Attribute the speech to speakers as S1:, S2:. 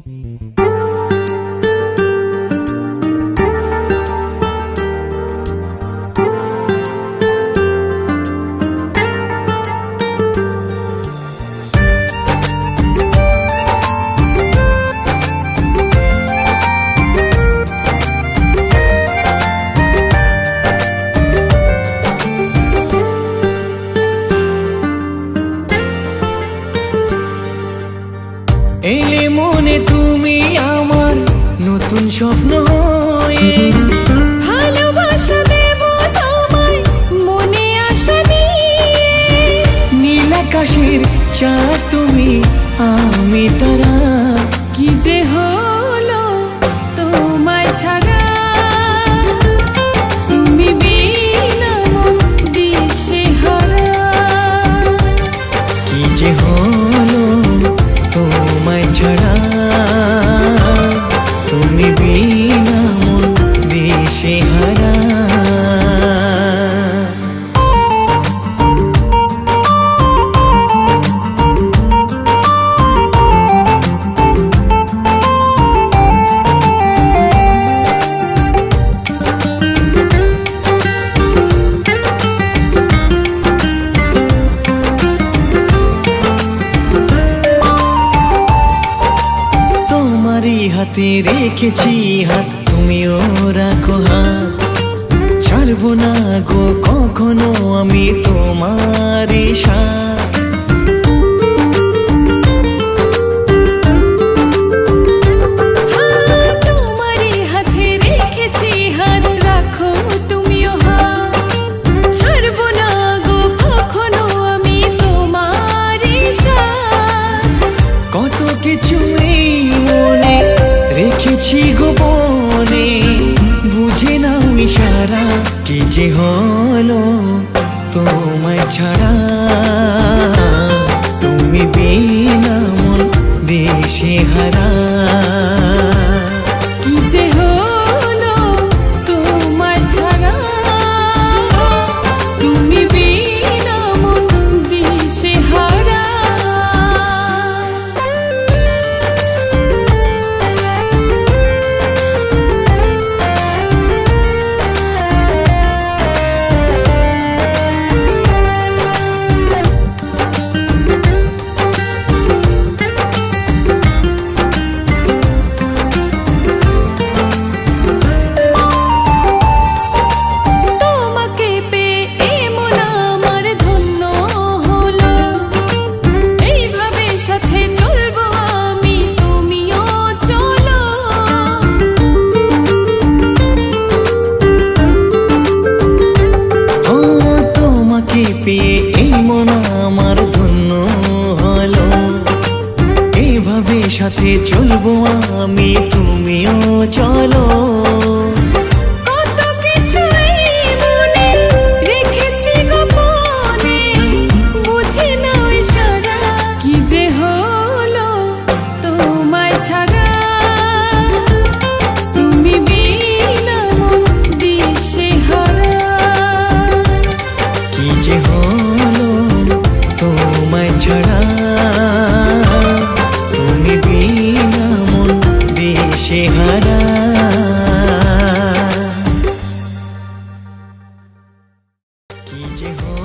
S1: Sim. স্বপ্ন হয়ে।
S2: ভালোবাসা দেব তোমায় মনে
S1: নীল আকাশের চা তুমি আমি তারা।
S2: কি যে হলো তোমায় ছাড়া। তুমি বিনা মন দিশে হারা।
S1: কি যে হলো তোমায় ছাড়া। তুমি হাতে রেখেছি হাত তুমিও রাখো হাত। ছাড়বো না গো কখনো আমি তোমার সাথ। ইশারা কি যে হলো তোমায় ছাড়া? তুমি বিনা
S2: এইভাবে সাথে চলবো আমি? তুমিও চলো। দেশে হারা
S1: কি যে হলো